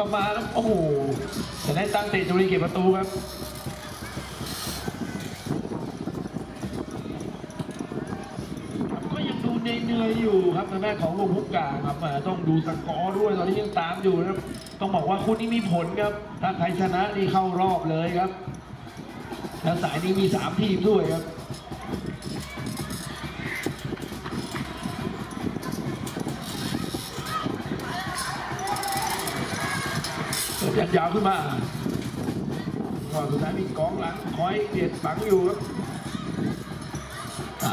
เข้ามาแล้วโอ้โหจะได้ตั้งตะจุรีเก็บประตูครับก็ยังดูเหนื่อยอยู่ครับทางด้านของวงพุกกาครับต้องดูสกอร์ด้วยตอนนี้ยังตามอยู่นะครับต้องบอกว่าคู่นี้มีผลครับ ถ้าใครชนะนี่เข้ารอบเลยครับ แล้วสายนี้มีสามทีมด้วยครับ ยาวขึ้นมาก่อนสุดท้ายมีกองหลังคอยเบียดฝังอยู่ครับ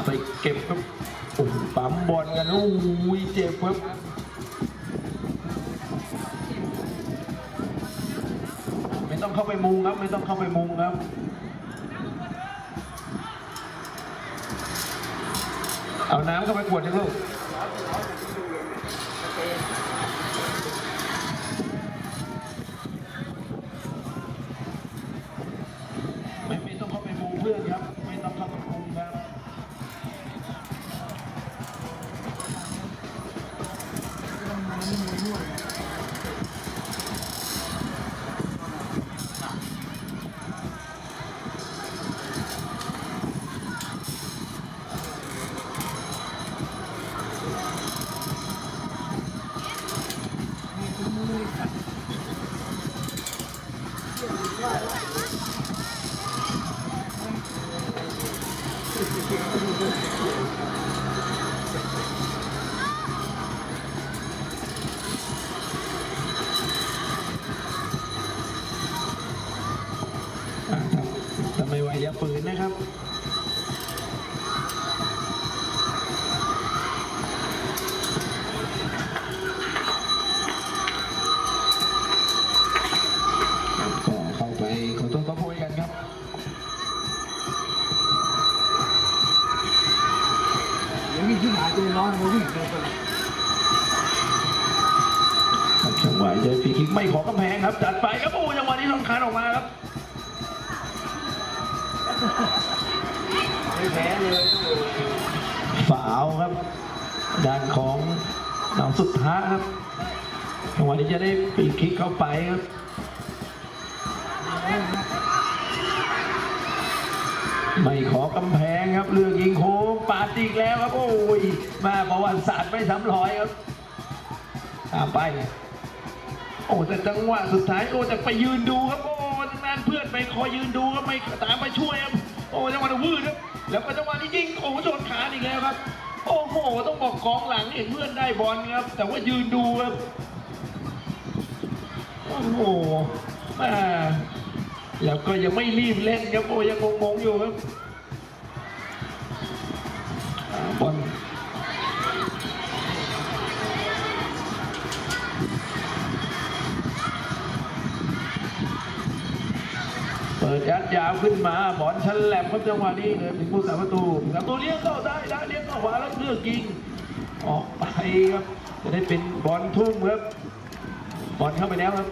ไปเก็บครับโอ้ปั๊มบอลกันโอ้ยเจ็บครับไม่ต้องเข้าไปมุงครับ ไม่ต้องเข้าไปมุงครับเอาน้ำเข้าไปกวดนะลูก น้อนมาวิ่งเลยไปครับจังหวะเจอฟรีคิกไม่ขอกำแพงครับจัดไปครับโอ้จังหวะนี้ลำคาญออกมาครับไม่แพ้เลยฝาวครับด้านของหนาวสุดท้าครับจังหวะนี้จะได้ฟรีคิกเข้าไปครับ ไม่ขอกำแพงครับเลือกยิงโค้งปาดอีกแล้วครับโอ้ยมาประวัติศาสตร์ไม่ซ้ำร้อยครับตามไป โอ้แต่จังหวะสุดท้ายโอ้แต่ไปยืนดูครับโอ้ทางด้านเพื่อนไปคอยยืนดูครับไม่ตามไปช่วยครับโอ้จังหวะอ้วืดครับแล้วก็จังหวะนี้ยิงโอ้โดนขาอีกแล้วครับ โอ้โหต้องบอกกองหลังเห็นเพื่อนได้บอลครับ แต่ว่ายืนดูครับโอ้โหแม่ แล้วก็ยังไม่รีบเล่นครับโอ้ยังงงๆอยู่ครับบอลเปิดยัดยาวขึ้นมาบอลชันแหลมครับจังหวะนี้เลยถึงผู้สาประตูครับตัวเลี้ยงเข้าได้ได้เลี้ยงเข้าขวาแล้วเลือกยิงออกไปครับจะได้เป็นบอลทุ่มครับบอลเข้าไปแล้วครับ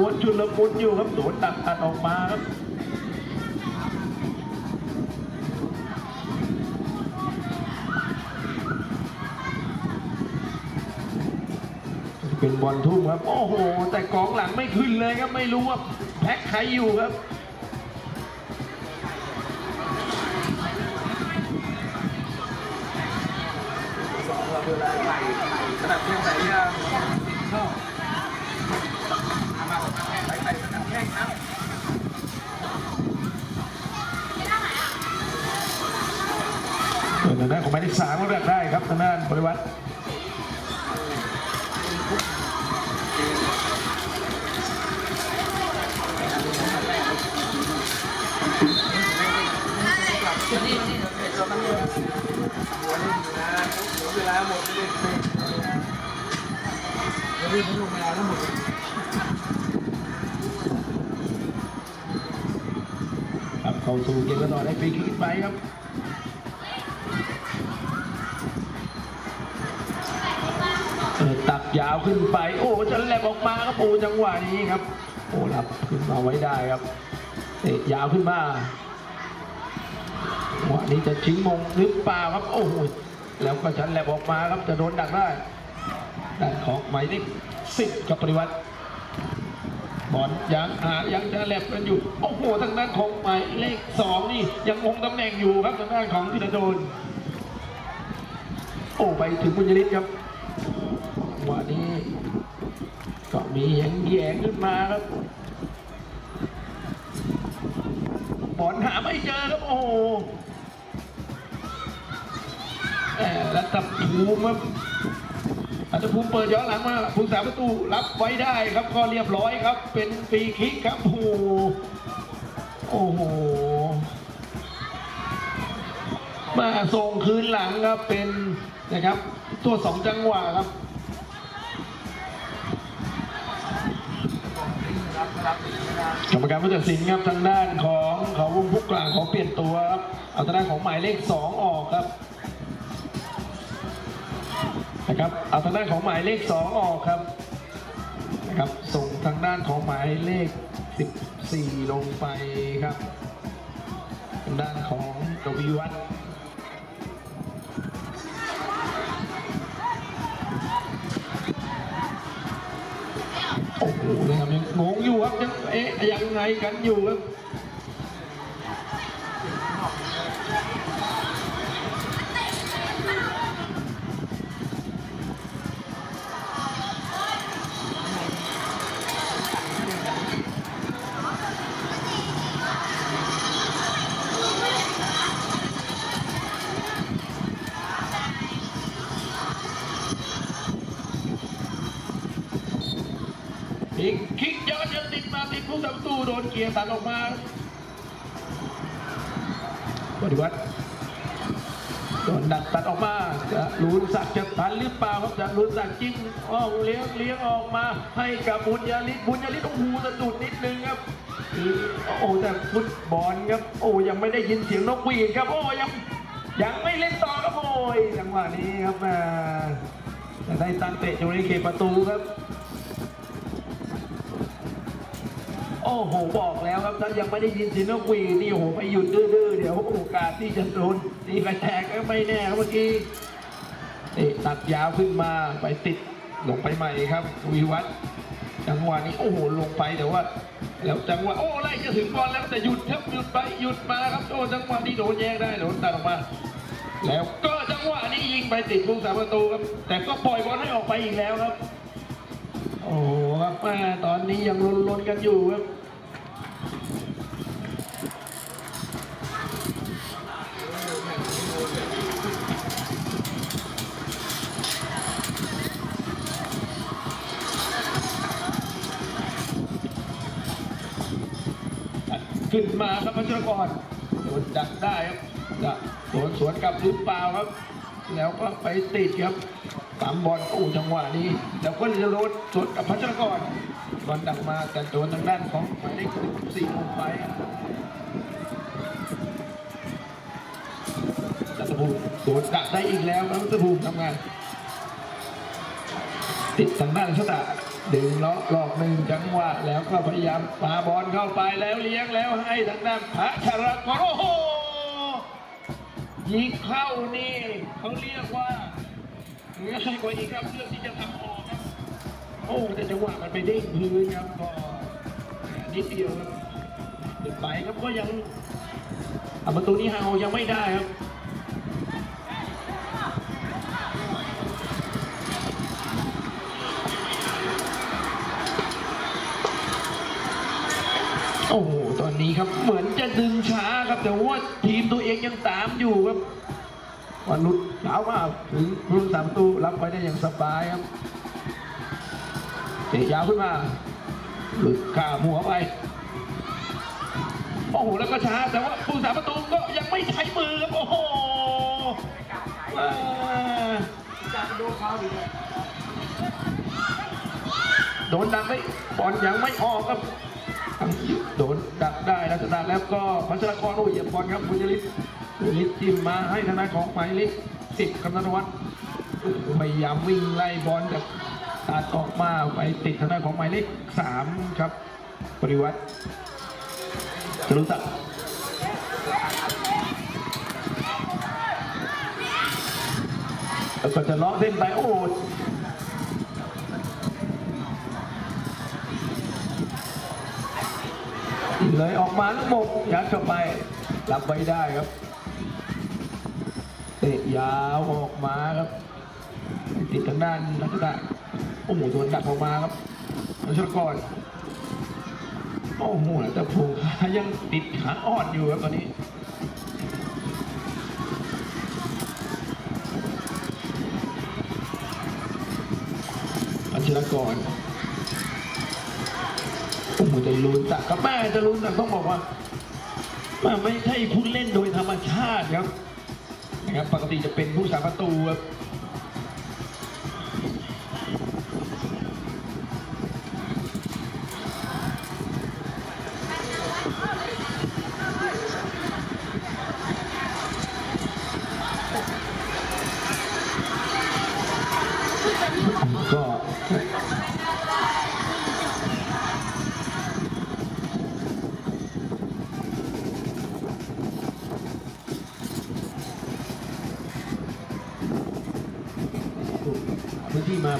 ม้วนชุลมุนอยู่ครับสวนตักตัดออกมาครับเป็นบอลทุ่มครับ โอ้โห แต่กองหลังไม่ขึ้นเลยครับ ไม่รู้ว่าแพ็คใครอยู่ครับ ส่วนทางด้านของหมายเลขสามก็แบกได้ครับทางด้านบริวัตรนี่นี่เดี๋ยวเสร็จเราตั้งเลยนะเดี๋ยวเวลาหมดเสร็จเดี๋ยวรีบลงเวลาแล้วหมดครับเข้าสู่เกมกันต่อได้ฟรีคิกไปครับ ยาวขึ้นไป โอ้จะแลบออกมาครับโอ้จังหวะนี้ครับโอ้รับขึ้นมาไว้ได้ครับเตะยาวขึ้นมาจังหวะนี้จะชิงมงหรือเปล่าครับ โอ้โหแล้วก็ชันแลบออกมาครับจะโดนดักได้ด้านของหมายเลขสิบกับปริวัติบอลยังหายังจะแลบกันอยู่โอ้โหทางด้านของหมายเลขสองนี่ยังคงตำแหน่งอยู่ครับทางด้านของธีรโดนโอ้ไปถึงบุญยฤทธิ์ครับะนี้ก็มีแยงแยงขึ้นมาครับบอลหาไม่เจอครับ โอ้โหแหมรัตภูมิครับรัตภูมิเปิดย้อนหลังมาผู้สาประตูรับไว้ได้ครับก็เรียบร้อยครับ เป็นฟรีคิกครับโอ้โหโอ้โหมาส่งคืนหลังครับเป็นนะครับ ตัวสองจังหวะครับ กรรมการผู้ตัดสินครับทางด้านของเขาวงผู้กลางขอเปลี่ยนตัวครับเอาทางด้านของหมายเลขสองออกครับนะครับเอาทางด้านของหมายเลขสองออกครับนะครับส่งทางด้านของหมายเลขสิบสี่ลงไปครับทางด้านของกวีวัฒน์ อยู่ครับยังเอ๊ะยังไงกันอยู่ครับ ตูโดนเกียร์ตัดออกมาปฏิวัติโดนดักตัดออกมาจะลุนศักจะทันหรือเปล่าครับจะลุนศักดิ์จิ้มอ้อเลี้ยงเลี้ยงออกมา ให้กับบุญญาลิศบุญญาลิศโอ้โหสะดุดนิดนึงครับโอ้แต่ฟุตบอลครับโอ้ยังไม่ได้ยินเสียงนกหวีดครับโอ้ยังยังไม่เล่นต่อครับโอ้ยจังหวะนี้ครับแม่ได้ตั้งเตะอยู่ในเขตประตูครับ อ้โหบอกแล้วครับถ้ายังไม่ได้ยินเสียงนกหวีดนี่โอ้โหไปหยุดดื้อๆเดี๋ยวโอกาสที่จะโดนตีกระแทกก็ไม่แน่ครับเมื่อกี้เตะตัดยาวขึ้นมาไปติดลงไปใหม่ครับวิวัฒน์จังหวะนี้โอ้โหลงไปแต่ว่า แล้วจังหวะโอ้ไล่จะถึงบอลแล้วแต่หยุดครับหยุดไปหยุดมาครับโอ้จังหวะนี้โดนแยกได้โดนตัดออกมา แล้วก็จังหวะนี้ยิงไปติดผู้สามประตูครับ แต่ก็ปล่อยบอลให้ออกไปอีกแล้วครับ โอ้โหครับแม่ตอนนี้ยังลุ้นๆกันอยู่ครับ มาครับพัชรกรโดนดักได้ครับจะโดนสวนกลับหรือเปล่าครับ แล้วก็ไปติดครับตามบอลโอ้จังหวะนี้ แล้วก็จะโดนสวนกับพัชรกรบอลดักมาแต่โดนทางด้านของหมายเลขสี่ลงไปจัตภูมิโดนดักได้อีกแล้วรัตภูมิทำงาน ติดทางด้านชะตา ดึงเล้อหลอกหนึ่งจังหวะแล้วก็พยายามปาบอลเข้าไปแล้วเลี้ยงแล้วให้ทางด้านพระชรกรโอ้โหยิงเข้านี่เขาเรียกว่าง่ายกว่าอีกครับเรื่องที่จะทำออกครับโอ้แต่จังหวะมันไปเด้งพื้นครับก็นิดเดียวครับเด็กไปครับก็ยังอะประตูนี้ฮาวยังไม่ได้ครับ โอ้โห ตอนนี้ครับเหมือนจะดึงช้าครับ แต่ว่าทีมตัวเองยังตามอยู่ครับวันนุชเช้ามากถึงรุ่นสามตูรับไว้ได้อย่างสบายครับเตะยาวขึ้นมาหลุดข้ามหัวไปโอ้โหแล้วก็ช้าแต่ว่าผู้สาประตูก็ยังไม่ใช้มือครับโอ้โหโดนเขาอีกโดนดักไม่บอลยังไม่ออกครับ ดนดักได้แล้วสตาร์ทแล้วก็พัชรกรโอ้ยเหยียบบอลครับบุญยฤทธิ์บุญยฤทธิ์จิ้มมาให้ทางด้านของหมายเลขสิบคำนันวัฒน์พยายามวิ่งไล่บอลจากตัดออกมาไปติดทางด้านของหมายเลขสามครับปริวัติจรุศักดิ์แล้วก็จะเลาะเส้นไปโอ้ เลยออกมาลูกหมกยัดเข้าไปรับไว้ได้ครับเตะยาวออกมาครับ ติดทางด้านลักษณะโอ้โหโดนดักออกมาครับรัชกรโอ้โหแต่ผูกขายังติดขาอ่อนอยู่ครับตอนนี้อัชลกร มูจะลุ้นตักกับแม่จะลุ้นตักต้องบอกว่าไม่ใช่ผู้เล่นโดยธรรมชาติครับนะครับปกติจะเป็นผู้สาประตูครับ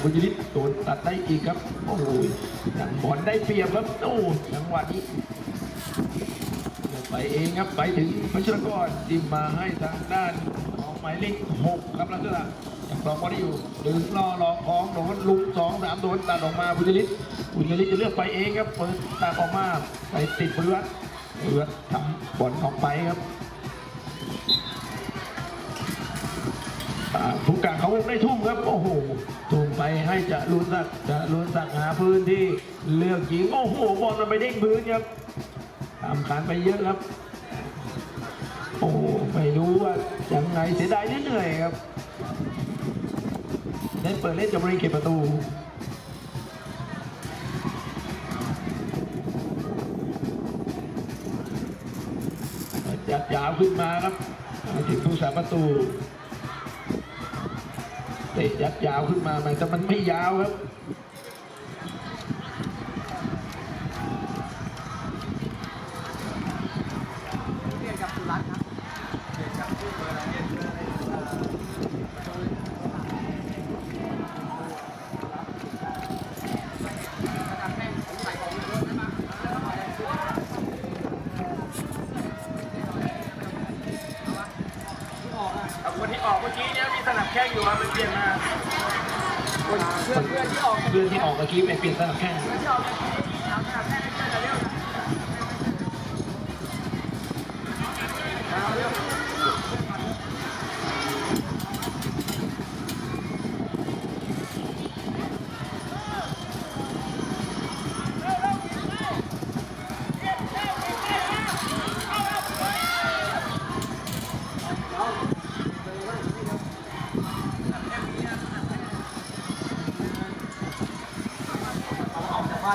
บุญยฤทธิ์โดนตัดได้อีกครับ โอ้โหยังบอลได้เปรียบครับ โอ้จังหวะนี้ไปเองครับ ไปถึงพัชรกรดิมมาให้ทางด้านของหมายเลขหกครับลักษณะยังรองบอลได้อยู่ดึงล่อรองของโดนลุกสองสามโดนตัดออกมาบุญยฤทธิ์บุญยฤทธิ์จะเลือกไปเองครับเปิดตาออกมาไปติดบริวัตบริวัตทำบอลออกไปครับผู้กางเขาวงได้ทุ่มครับ โอ้โห ไปให้จะลุนสักจะลุนสักหาพื้นที่เลือกยิงโอ้โหบอลมันไปเด้งพื้นครับตามขานไปเยอะครับ โอ้ไม่รู้ว่าอยังไงเสียดายนิดเหนื่อยครับเล่นเปิดเล่นจะบริเก็บประตูจัดยาวขึ้นมาครับมาถึงผู้สาประตู เตะยัดยาวขึ้นมาแต่มันไม่ยาวครับ เรียนกับสุรัตน์ครับเรียนกับผู้เบอร์อะไรเรียนเบอร์อะไรเอ่อประตูถ้าทำให้ผมใส่ของเยอะๆได้ปะเอาคนที่ออกเมื่อกี้เนี่ยมีสนับแข้งอยู่ครับเป็นเปลี่ยนมาเพื่อน เพื่อนที่ออกเมื่อกี้ไปเปลี่ยนสนับแข้ง ที่ออกเอาสนับแข้งให้เพื่อนเร็วเอาเร็ว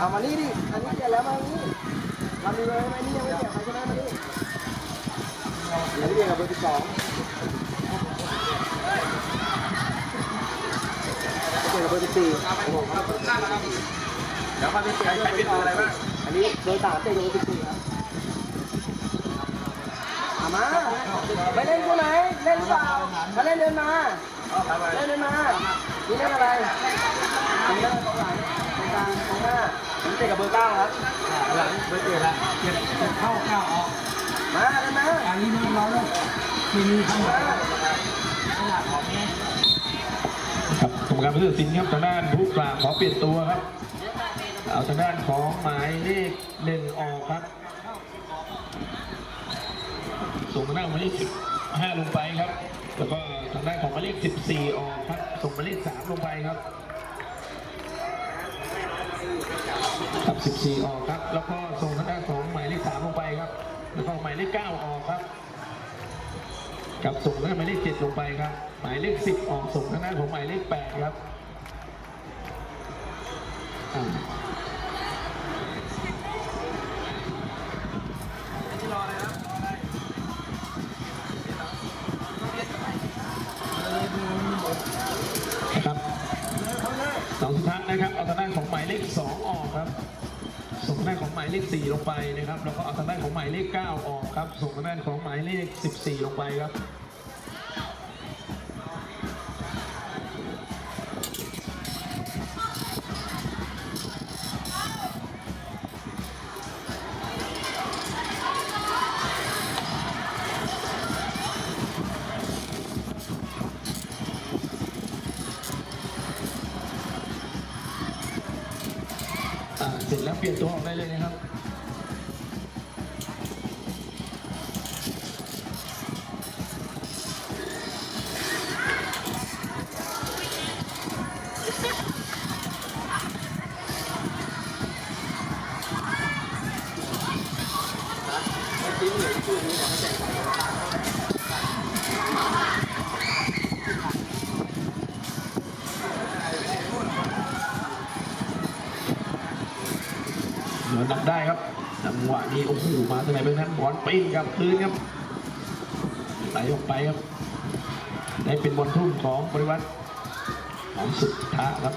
เอามานี่ดิ อันนี้เปลี่ยนแล้วมานี่เรามีเลยไหมนี่ยังไม่เปลี่ยนใครใช่ไหมมานี่อันนี้เปลี่ยนกับเบอร์สิบสองเปลี่ยนกับเบอร์สิบสี่เดี๋ยวความเป็นเปลี่ยนใครเป็นอะไรบ้างอันนี้เบอร์สามเปลี่ยนกับเบอร์สิบสี่ครับเอามาไปเล่นใช่ไหมเล่นหรือเปล่ามาเล่นเดินมาเล่นเดินมานี่เล่นอะไรอันนี้เล่นกองหลังกองกลางกองหน้า ผมเตะกับเบอร์เก้าครับหลังเบอร์เจ็ดละเจ็ดเจ็ดเข้าเก้าออกมาเดินมาอันนี้มันเราแล้วทีนี้ทั้งหมดมาขนาดออกเนี้ยครับกรรมการผู้ตัดสินครับทางด้านผู้กลางขอเปลี่ยนตัวครับ เอาทางด้านของหมายเลขหนึ่งออกครับส่งทางด้านหมายเลขสิบห้าลงไปครับ แล้วก็ทางด้านของหมายเลขสิบสี่ออกครับส่งหมายเลขสามลงไปครับ ครับ 14 ออกครับ แล้วก็ส่งทางด้านของหมายเลขสามลงไปครับ แล้วก็หมายเลขเก้าออกครับ กับส่งทางด้านหมายเลขเจ็ดลงไปครับ หมายเลขสิบออกส่งทางด้านของหมายเลขแปดครับ ด้านของหมายเลข 4 ลงไปนะครับ แล้วก็เอาทางด้านของหมายเลข 9 ออกครับ ส่งทางด้านของหมายเลข 14 ลงไปครับ อ้โหมาจากไหนเป็นนั้นบอลปีนครับคืนครับไหลออกไปครับ ได้เป็นบอลทุ่มของบริวัตรของสุดท้าครับ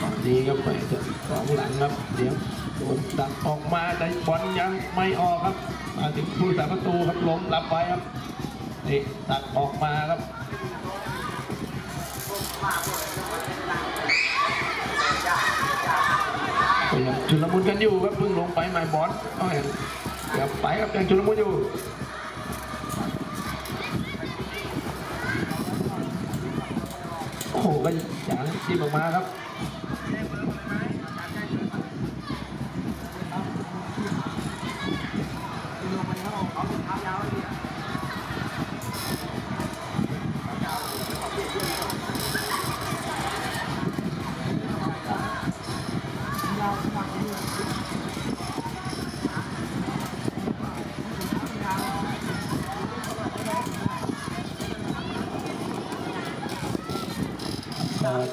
ตอนนี้ครับไปเถอะสองหลังครับ เดี๋ยวโดนดักออกมาแต่บอลยังไม่ออกครับ มาถึงผู้สาประตูครับล้มรับไปครับนี่ตัดออกมาครับ ชุลมุนกันอยู่ครับเพิ่งลงไปหม่บอลเอาเห็นเดี๋ยวไปครับยังชุลมุนอยู่โอ้โหก็อย่างที่ออกมาครับ เอ่อ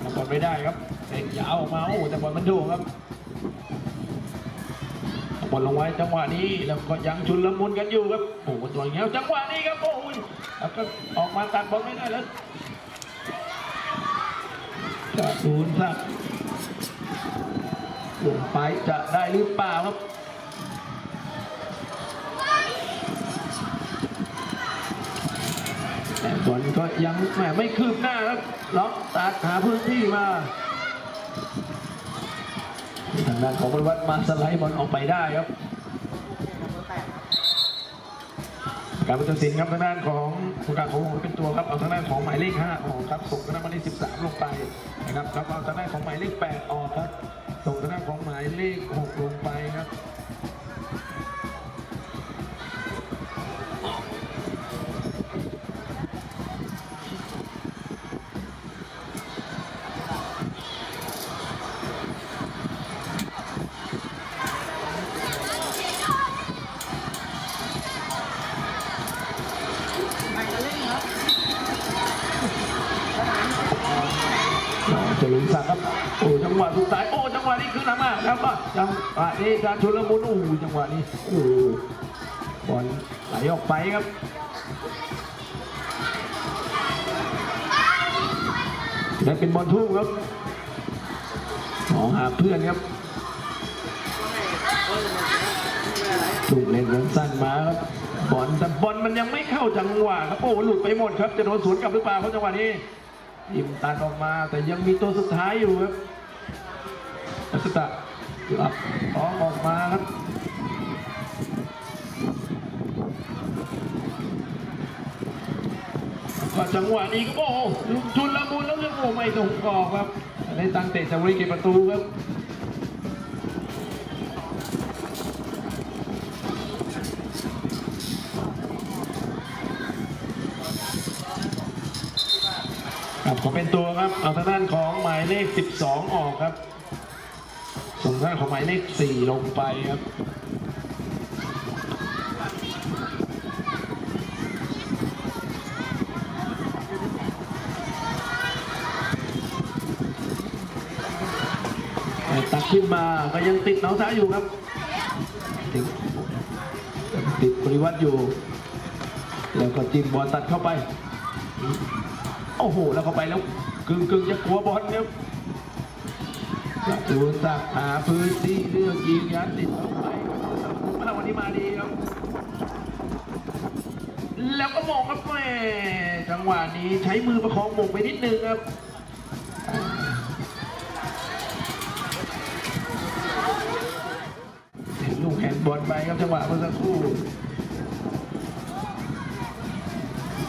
แล้วบอลไม่ได้ครับเตะยาวออกมาโอ้แต่บอลมันด่งครับบอลลงไว้จังหวะนี้แล้วก็ยังชุนละมุนกันอยู่ครับโอ้โหตัวเงี้ยวจังหวะนี้ครับโอ้ยแล้วก็ออกมาตัดบอลไม่ได้แล้วศูนย์ครับลง ไปจะได้หรือเปล่าครับแต่บอลก็ยังแหมไม่คืบหน้าครับล็อกตัดหาพื้นที่มาทางด้านของบริวัตรมาสไลด์บอลออกไปได้ครับ การตัดสินครับทางด้านของผู้การของเป็นตัวครับเอาทางด้านของหมายเลข5ออกครับส่งทางด้านหมายเลข13 ลงไปนะครับครับเอาทางด้านของหมายเลข8ออกครับ ส่งทางด้านของหมายเลข6ลง เจริญศักดิ์ครับโอ้จังหวะสุดท้ายโอ้จังหวะนี้ขึ้นมากแล้วก็จังหวะนี้การชุลมุนโอ้จังหวะนี้โอ้บอลไหลออกไปครับและเป็นบอลทุ่มครับมองหาเพื่อนครับถูกเล่นสั้นมาครับบอลแต่บอลมันยังไม่เข้าจังหวะครับโอ้หลุดไปหมดครับจะโดนสวนกลับหรือเปล่าครับจังหวะนี้ ยิมตันออกมาแต่ยังมีตัวสุดท้ายอยู่ครับอัศตะรับต้องออกมาครับก็จังหวะนี้ก็โอ้โหชุนละมุนแล้วยังโอ้ไม่ตรงกรอบครับในตังเตะจากบริเก็บประตูครับ เป็นตัวครับ เอาทางด้านของหมายเลข 12 ออกครับส่งทางด้านของหมายเลข 4 ลงไปครับตักขึ้นมาก็ยังติดน้องซ้าอยู่ครับ ติดติดปริวัติอยู่ แล้วก็จิ้มบอลตัดเข้าไป อ้โห แล้วเข้าไปแล้วกึ่งกึ่งจะกลัวบอลครับจะดูสักหาพื้นที่เลือกยิงยัดติดเข้าไปมาวันนี้มาดีครับ แล้วก็มองครับแม่จังหวะนี้ใช้มือประคองหมงไปนิดนึงครับลูกแฮนด์บอลไปครับจังหวะเมื่อสักครู่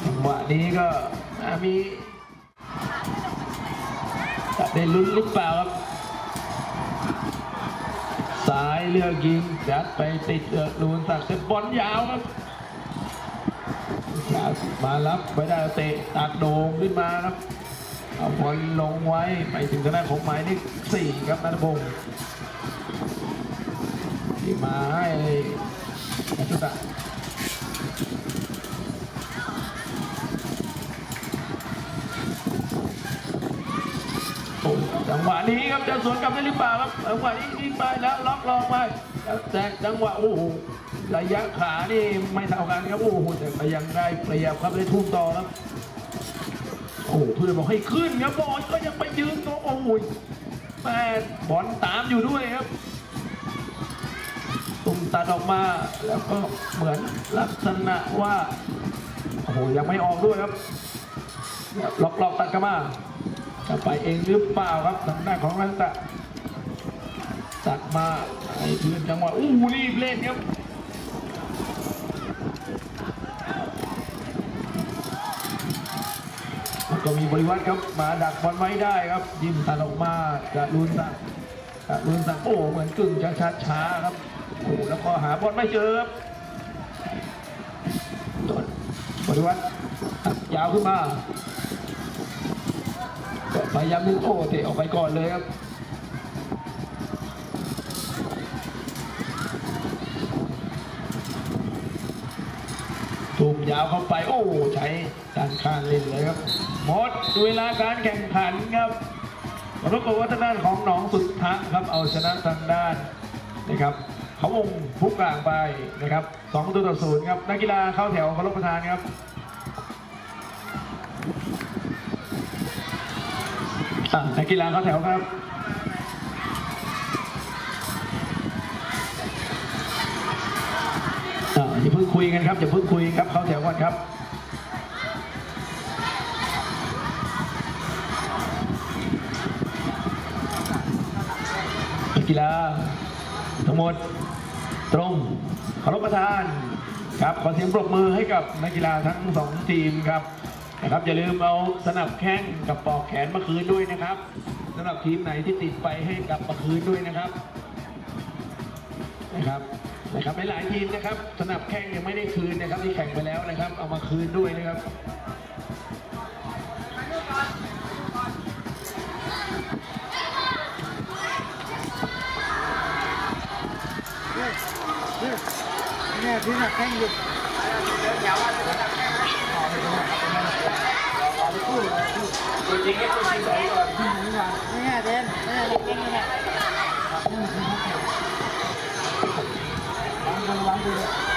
จังหวะนี้ก็มี ได้ลุ้นหรือเปล่าครับสายเลือกยิงยัดไปติดเอือกลูนสักดิ์แต่บอลยาวครับมารับไม่ได้เตะตักโด่งขึ้นมาครับเอาบอลลงไว้ไปถึงทางด้านของหมายเลขสี่ครับนัทพงศ์ที่มาให้นัทุตะ หวะนี้ครับจะสวนกลับได้หรือเปล่าครับจังหวะนี้ยิงไปแล้วล็อกลองไปแต่จังหวะโอ้โหระยะขานี่ไม่เท่ากันครับโอ้โหแต่ยังได้เปรียบครับได้ทุ่มต่อครับโอ้โหเพื่อนบอกให้ขึ้นครับบอลก็ยังไปยืนตัวโอ้โหแม่บอลตามอยู่ด้วยครับตุ่มตัดออกมาแล้วก็เหมือนลักษณะว่าโอ้โหยังไม่ออกด้วยครับล็อกล็อกตัดเข้ามา จะไปเองหรือเปล่าครับทางด้านของนันตะตัดมาไอ้เพื่อนจังหวะอู้รีบเล่นครับก็มีบริวัตรครับมาดักบอลไว้ได้ครับ ยิ้มตัดออกมาจะลุนสักจะลุนสักโอ้เหมือนกึ่งจะช้าช้าครับโอ้แล้วก็หาบอลไม่เจอครับบริวัตรตัดยาวขึ้นมา พยายามดึงโอ้เตะออกไปก่อนเลยครับถูกยาวเข้าไปโอ้ใช้ด้านข้างเล่นเลยครับหมดเวลาการแข่งขันครับรากว่าทางด้านของหนองสุดทะครับเอาชนะทางด้านนะครับเขาวงพุกกลางไปนะครับสองประตูต่อศูนย์ครับนักกีฬาเข้าแถวเคารพประธานครับ อะ นักกีฬาเข้าแถวครับอ่าอย่าเพิ่งคุยกันครับอย่าเพิ่งคุยครับเข้าแถวก่อนครับนักกีฬาทั้งหมดตรงเคารพประธานครับขอเสียงปรบมือให้กับนักกีฬาทั้งสองทีมครับ นะครับอย่าลืมเอาสนับแข้งกับปอกแขนมาคืนด้วยนะครับสำหรับทีมไหนที่ติดไปให้กลับมาคืนด้วยนะครับนะครับนะครับหลายๆทีมนะครับ สนับแข้งยังไม่ได้คืนนะครับที่แข่งไปแล้วนะครับ เอามาคืนด้วยนะครับเนี่ยที่หนักแข้งอยู่ นี่ไงเดนนี่ไงลูกนี่ไงนี่มันคือพักแข่งวางกันวางดูเลย